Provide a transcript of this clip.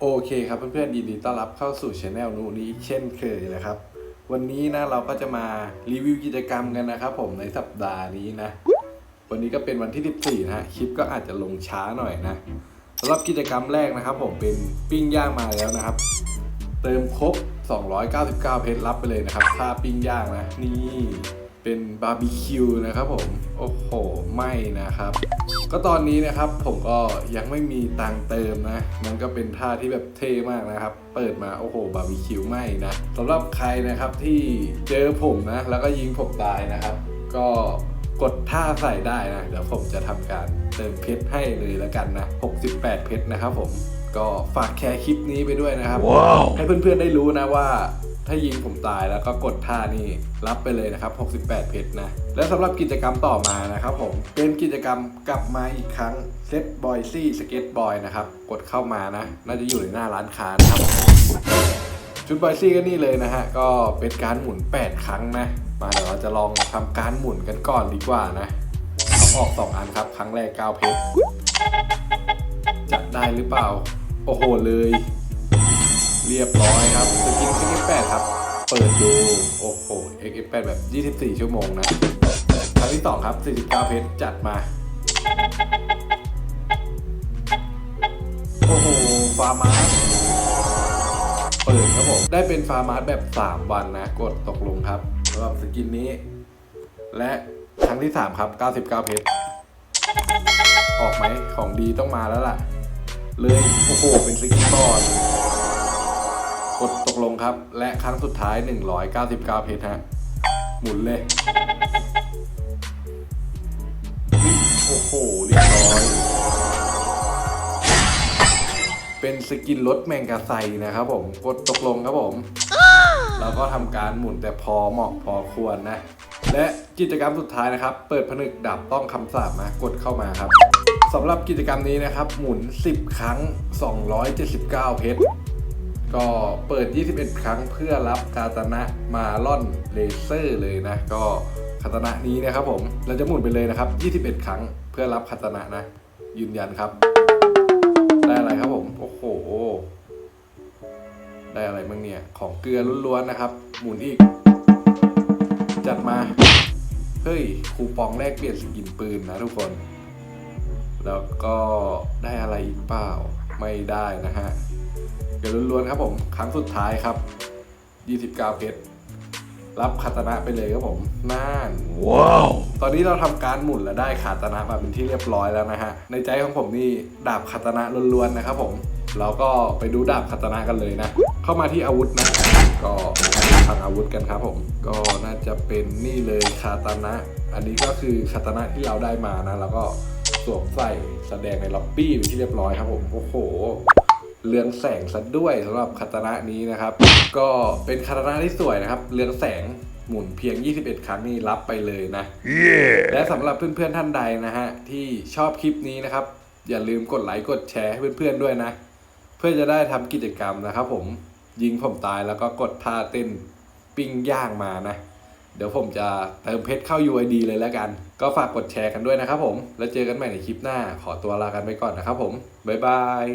โอเคครับเพื่อนๆยินดีต้อนรับเข้าสู่ช anel นูนี้เช่นเคยนะครับ วันนี้นะเราก็จะมารีวิวกิจกรรมกันนะครับ ผมในสัปดาห์นี้นะ วันนี้ก็เป็นวันที่ 14นะฮะคลิปก็อาจจะลงช้าหน่อยนะสำหรับกิจกรรมแรกนะครับ ผมเป็นปิ้งย่างมาแล้วนะครับ เติมครบ 299 เพชรรับไปเลยนะครับค่าปิ้งย่างนะนี่ เป็นบาร์บีคิวนะครับผม โอ้โห ไม่นะครับ ก็ตอนนี้นะครับผมก็ยังไม่มีตังค์เติมนะ มันก็เป็นท่าที่แบบเท่มากนะครับ เปิดมาโอ้โหบาร์บีคิวไม่นะสำหรับใครนะครับที่เจอผมนะ แล้วก็ยิงผมตายนะครับ ก็กดท่าใส่ได้นะ เดี๋ยวผมจะทำการเติมเพชรให้เลยแล้วกันนะ 68 เพชรนะครับผม ก็ฝากแชร์คลิปนี้ไปด้วยนะครับให้เพื่อนๆได้รู้นะว่า ถ้ายิงผมตายแล้วก็กดท่านี่รับไปเลยนะครับ 68 เพชรนะ และสำหรับกิจกรรมต่อมานะครับผม เป็นกิจกรรมกลับมาอีกครั้งเซตบอยซี่สเก็ตบอยนะครับ กดเข้ามานะ น่าจะอยู่ในหน้าร้านค้านะครับ ชุดบอยซี่ก็นี่เลยนะฮะ ก็เป็นการหมุน 8 ครั้งนะ มาเดี๋ยวเราจะลองทำการหมุนกันก่อนดีกว่านะเอาออก 2 อันครับ ครั้งแรก 9 เพชรจะได้หรือเปล่า โอ้โหเลย เรียบร้อยครับสกิน X8 ครับ เปิดดู โอ้โห X8 แบบ 24 ชั่วโมงนะครั้งที่2ครับ 49 เพชรจัดมา โอ้โห ฟาร์มาสเปิดครับผม ได้เป็นฟาร์มาสแบบ 3 วันนะ กดตกลงครับสำหรับสกินนี้ และครั้งที่ 3 ครับ 99 เพชร ออกไหมของดีต้องมาแล้วล่ะ เลย โอ้โห เป็นสกินบอด กดตกลงครับ และครั้งสุดท้าย 199 เพชรฮะ หมุนเลย โอ้โห เรียบร้อย เป็นสกินรถแมงกะไซนะครับผม กดตกลงครับผม แล้วก็ทำการหมุนแต่พอเหมาะพอควรนะ และกิจกรรมสุดท้ายนะครับ เปิดผนึกดับต้องคำสาปมากดเข้ามาครับสำหรับกิจกรรมนี้นะครับ หมุน 10 ครั้ง 279 เพชร ก็เปิด 21 ครั้งเพื่อรับคาตานะมาล่อนเลเซอร์เลยนะ ก็คาตานะนี้นะครับผม เราจะหมุนไปเลยนะครับ 21 ครั้งเพื่อรับคาตานะนะ ยืนยันครับ ได้อะไรครับผม โอ้โห ได้อะไรบ้างเนี่ย ของเกลือล้วนๆนะครับ หมุนอีก จัดมา เฮ้ย คูปองแลกเปลี่ยนสกินปืนนะทุกคน แล้วก็ได้อะไรอีกเปล่า ไม่ได้นะฮะ ยวล้วนๆครับผม ครั้งสุดท้ายครับ 29 เพชร รับคาตานะไปเลยครับผมน่านว้าว ตอนนี้เราทำการหมุนและได้คาตานะมาเป็นที่เรียบร้อยแล้วนะฮะ ในใจของผมนี่ดาบคาตานะล้วนๆนะครับผมเราก็ไปดูดาบคาตานะกันเลยนะ เข้ามาที่อาวุธนะ ก็ทางอาวุธกันครับผม ก็น่าจะเป็นนี่เลยคาตานะ อันนี้ก็คือคาตานะที่เราได้มานะ แล้วก็สวมใส่แสดงในล็อบบี้เป็นที่เรียบร้อยครับผม โอ้โห เรืองแสงซะด้วยสำหรับคาตานะนี้นะครับ ก็เป็นคาตานะที่สวยนะครับ เรืองแสงหมุนเพียง 21 ครั้งนี่รับไปเลยนะและสำหรับเพื่อนๆท่านใดนะฮะที่ชอบคลิปนี้นะครับ อย่าลืมกดไลค์กดแชร์ให้เพื่อนๆด้วยนะ เพื่อจะได้ทำกิจกรรมนะครับผมยิงผมตายแล้วก็กดท่าเต้นปิ้งย่างมานะ เดี๋ยวผมจะเติมเพชรเข้า UID เลยแล้วกัน ก็ฝากกดแชร์กันด้วยนะครับผม แล้วเจอกันใหม่ในคลิปหน้า ขอตัวลากันไปก่อนนะครับผม บ๊ายบาย